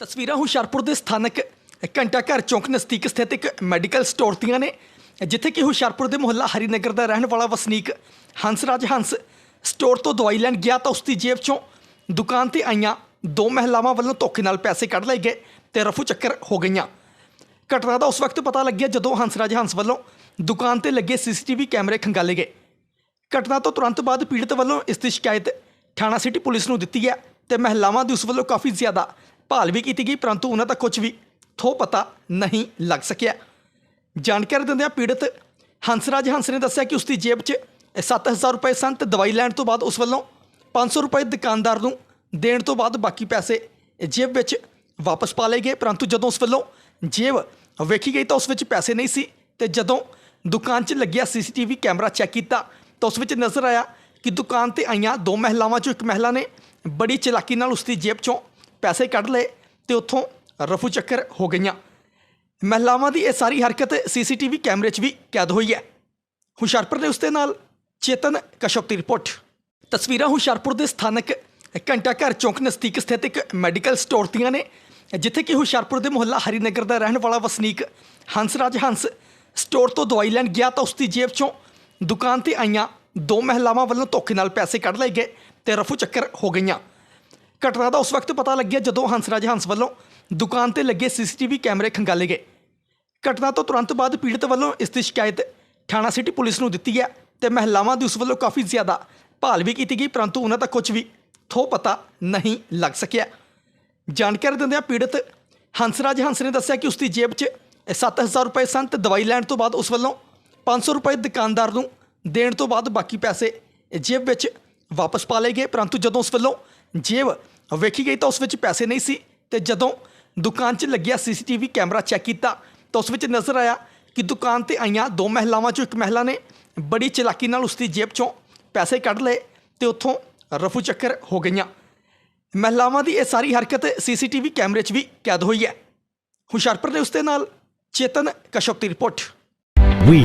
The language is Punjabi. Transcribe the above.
ਤਸਵੀਰਾਂ ਹੁਸ਼ਿਆਰਪੁਰ ਦੇ ਸਥਾਨਕ ਘੰਟਾ ਘਰ ਚੌਂਕ ਨਜ਼ਦੀਕ ਸਥਿਤ ਇੱਕ ਮੈਡੀਕਲ ਸਟੋਰ ਦੀਆਂ ਨੇ, ਜਿੱਥੇ ਕਿ ਹੁਸ਼ਿਆਰਪੁਰ ਦੇ ਮੁਹੱਲਾ ਹਰੀਨਗਰ ਦਾ ਰਹਿਣ ਵਾਲਾ ਵਸਨੀਕ ਹੰਸਰਾਜ ਹੰਸ ਸਟੋਰ ਤੋਂ ਦਵਾਈ ਲੈਣ ਗਿਆ ਤਾਂ ਉਸ ਦੀ ਜੇਬ ਚੋਂ ਦੁਕਾਨ ਤੇ ਆਈਆਂ ਦੋ ਮਹਿਲਾਵਾਂ ਵੱਲੋਂ ਧੋਖੇ ਨਾਲ ਪੈਸੇ ਕੱਢ ਲਏ ਗਏ ਤੇ ਰਫੂ ਚੱਕਰ ਹੋ ਗਈਆਂ। ਘਟਨਾ ਦਾ ਉਸ ਵਕਤ ਪਤਾ ਲੱਗਿਆ ਜਦੋਂ ਹੰਸਰਾਜ ਹੰਸ ਵੱਲੋਂ ਦੁਕਾਨ ਤੇ ਲੱਗੇ ਸੀਸੀਟੀਵੀ ਕੈਮਰੇ ਖੰਗਾਲੇ ਗਏ। ਘਟਨਾ ਤੋਂ ਤੁਰੰਤ ਬਾਅਦ ਪੀੜਤ ਵੱਲੋਂ ਇਸ ਦੀ ਸ਼ਿਕਾਇਤ ਥਾਣਾ ਸਿਟੀ ਪੁਲਿਸ ਨੂੰ ਦਿੱਤੀ ਹੈ ਤੇ ਮਹਿਲਾਵਾਂ ਦੀ ਉਸ ਵੱਲੋਂ ਕਾਫੀ ਜ਼ਿਆਦਾ ਭਾਲ ਵੀ ਕੀਤੀ ਗਈ, ਪਰੰਤੂ ਉਹਨਾਂ ਦਾ ਕੁਝ ਵੀ ਥੋ ਪਤਾ ਨਹੀਂ ਲੱਗ ਸਕਿਆ। ਜਾਣਕਾਰੀ ਦਿੰਦਿਆਂ ਪੀੜਤ ਹੰਸਰਾਜ ਹੰਸ ਨੇ ਦੱਸਿਆ ਕਿ ਉਸ ਦੀ ਜੇਬ 'ਚ 7000 ਰੁਪਏ ਸਨ ਤੇ ਦਵਾਈ ਲੈਣ ਤੋਂ ਬਾਅਦ ਉਸ ਵੱਲੋਂ 500 ਰੁਪਏ ਦੁਕਾਨਦਾਰ ਨੂੰ ਦੇਣ ਤੋਂ ਬਾਅਦ ਬਾਕੀ ਪੈਸੇ ਜੇਬ ਵਿੱਚ ਵਾਪਸ ਪਾ ਲਏ ਗਏ। ਪਰੰਤੂ ਜਦੋਂ ਉਸ ਵੱਲੋਂ ਜੇਬ ਵੇਖੀ ਗਈ ਤਾਂ ਉਸ ਵਿੱਚ ਪੈਸੇ ਨਹੀਂ ਸੀ ਤੇ ਜਦੋਂ ਦੁਕਾਨ 'ਚ ਲੱਗਿਆ ਸੀਸੀਟੀਵੀ ਕੈਮਰਾ ਚੈੱਕ ਕੀਤਾ ਤਾਂ ਉਸ ਵਿੱਚ ਨਜ਼ਰ ਆਇਆ ਕਿ ਦੁਕਾਨ ਤੇ ਆਈਆਂ ਦੋ ਮਹਿਲਾਵਾਂ 'ਚੋਂ ਇੱਕ ਮਹਿਲਾ ਨੇ ਬੜੀ ਚਲਾਕੀ ਨਾਲ ਉਸ ਦੀ ਜੇਬ 'ਚੋਂ ਪੈਸੇ ਕੱਢ ਲਏ ਤੇ ਉੱਥੋਂ ਰਫੂ ਚੱਕਰ ਹੋ ਗਈਆਂ। ਮਹਿਲਾਵਾਂ ਦੀ ਇਹ ਸਾਰੀ ਹਰਕਤ ਸੀਸੀਟੀਵੀ ਕੈਮਰੇ 'ਚ ਵੀ ਕੈਦ ਹੋਈ ਹੈ। ਹੁਸ਼ਿਆਰਪੁਰ ਦੇ ਉਸਦੇ ਨਾਲ ਚੇਤਨ ਕਸ਼ਪ ਦੀ ਰਿਪੋਰਟ। ਤਸਵੀਰਾਂ ਹੁਸ਼ਿਆਰਪੁਰ ਦੇ ਸਥਾਨਕ ਘੰਟਾ ਘਰ ਚੌਂਕ ਨਜ਼ਦੀਕ ਸਥਿਤ ਇੱਕ ਮੈਡੀਕਲ ਸਟੋਰ ਦੀਆਂ ਨੇ, ਜਿੱਥੇ ਕਿ ਹੁਸ਼ਿਆਰਪੁਰ ਦੇ ਮੁਹੱਲਾ ਹਰੀਨਗਰ ਦਾ ਰਹਿਣ ਵਾਲਾ ਵਸਨੀਕ ਹੰਸਰਾਜ ਹੰਸ ਸਟੋਰ ਤੋਂ ਦਵਾਈ ਲੈਣ ਗਿਆ ਤਾਂ ਉਸ ਦੀ ਜੇਬ 'ਚੋਂ ਦੁਕਾਨ ਤੇ ਆਈਆਂ ਦੋ ਮਹਿਲਾਵਾਂ ਵੱਲੋਂ ਧੋਖੇ ਨਾਲ ਪੈਸੇ ਕੱਢ ਲਏ ਗਏ ਤੇ ਰਫੂ ਚੱਕਰ ਹੋ ਗਈਆਂ। ਘਟਨਾ ਦਾ ਉਸ ਵਕਤ ਪਤਾ ਲੱਗਿਆ ਜਦੋਂ ਹੰਸਰਾਜ ਹੰਸ ਵੱਲੋਂ ਦੁਕਾਨ ਤੇ ਲੱਗੇ ਸੀਸੀਟੀਵੀ ਕੈਮਰੇ ਖੰਗਾਲੇ ਗਏ। ਘਟਨਾ ਤੋਂ ਤੁਰੰਤ ਬਾਅਦ ਪੀੜਤ ਵੱਲੋਂ ਇਸ ਦੀ ਸ਼ਿਕਾਇਤ ਥਾਣਾ ਸਿਟੀ ਪੁਲਿਸ ਨੂੰ ਦਿੱਤੀ ਹੈ ਤੇ ਮਹਿਲਾਵਾਂ ਦੀ ਉਸ ਵੱਲੋਂ ਕਾਫੀ ਜ਼ਿਆਦਾ ਭਾਲ ਵੀ ਕੀਤੀ ਗਈ, ਪਰੰਤੂ ਉਹਨਾਂ ਦਾ ਕੁਝ ਵੀ ਥੋ ਪਤਾ ਨਹੀਂ ਲੱਗ ਸਕਿਆ। ਜਾਣਕਾਰੀ ਦਿੰਦਿਆਂ ਪੀੜਤ ਹੰਸਰਾਜ ਹੰਸ ਨੇ ਦੱਸਿਆ ਕਿ ਉਸ ਦੀ ਜੇਬ 'ਚ 7000 ਰੁਪਏ ਸਨ ਤੇ ਦਵਾਈ ਲੈਣ ਤੋਂ ਬਾਅਦ ਉਸ ਵੱਲੋਂ 500 ਰੁਪਏ ਦੁਕਾਨਦਾਰ ਨੂੰ ਦੇਣ ਤੋਂ ਬਾਅਦ ਬਾਕੀ ਪੈਸੇ ਜੇਬ ਵਿੱਚ ਵਾਪਸ ਪਾ ਲਏ ਗਏ, ਪਰੰਤੂ ਜਦੋਂ ਉਸ ਵੱਲੋਂ ਜੇਬ ਵੇਖੀ ਗਈ ਤਾਂ ਉਸ ਵਿੱਚ ਪੈਸੇ ਨਹੀਂ ਸੀ ਤੇ ਜਦੋਂ ਦੁਕਾਨ 'ਚ ਲੱਗਿਆ ਸੀਸੀਟੀਵੀ ਕੈਮਰਾ ਚੈੱਕ ਕੀਤਾ ਤਾਂ ਉਸ ਵਿੱਚ ਨਜ਼ਰ ਆਇਆ ਕਿ ਦੁਕਾਨ ਤੇ ਆਈਆਂ ਦੋ ਮਹਿਲਾਵਾਂ 'ਚੋਂ ਇੱਕ ਮਹਿਲਾ ਨੇ ਬੜੀ ਚਲਾਕੀ ਨਾਲ ਉਸ ਦੀ ਜੇਬ 'ਚੋਂ ਪੈਸੇ ਕੱਢ ਲਏ ਤੇ ਉੱਥੋਂ ਰਫੂ ਚੱਕਰ ਹੋ ਗਈਆਂ। ਮਹਿਲਾਵਾਂ ਦੀ ਇਹ ਸਾਰੀ ਹਰਕਤ ਸੀਸੀਟੀਵੀ ਕੈਮਰੇ 'ਚ ਵੀ ਕੈਦ ਹੋਈ ਹੈ। ਹੁਸ਼ਿਆਰਪੁਰ ਦੇ ਉਸਦੇ ਨਾਲ ਚੇਤਨ ਕਸ਼ਪ ਦੀ ਰਿਪੋਰਟ। ਵੀ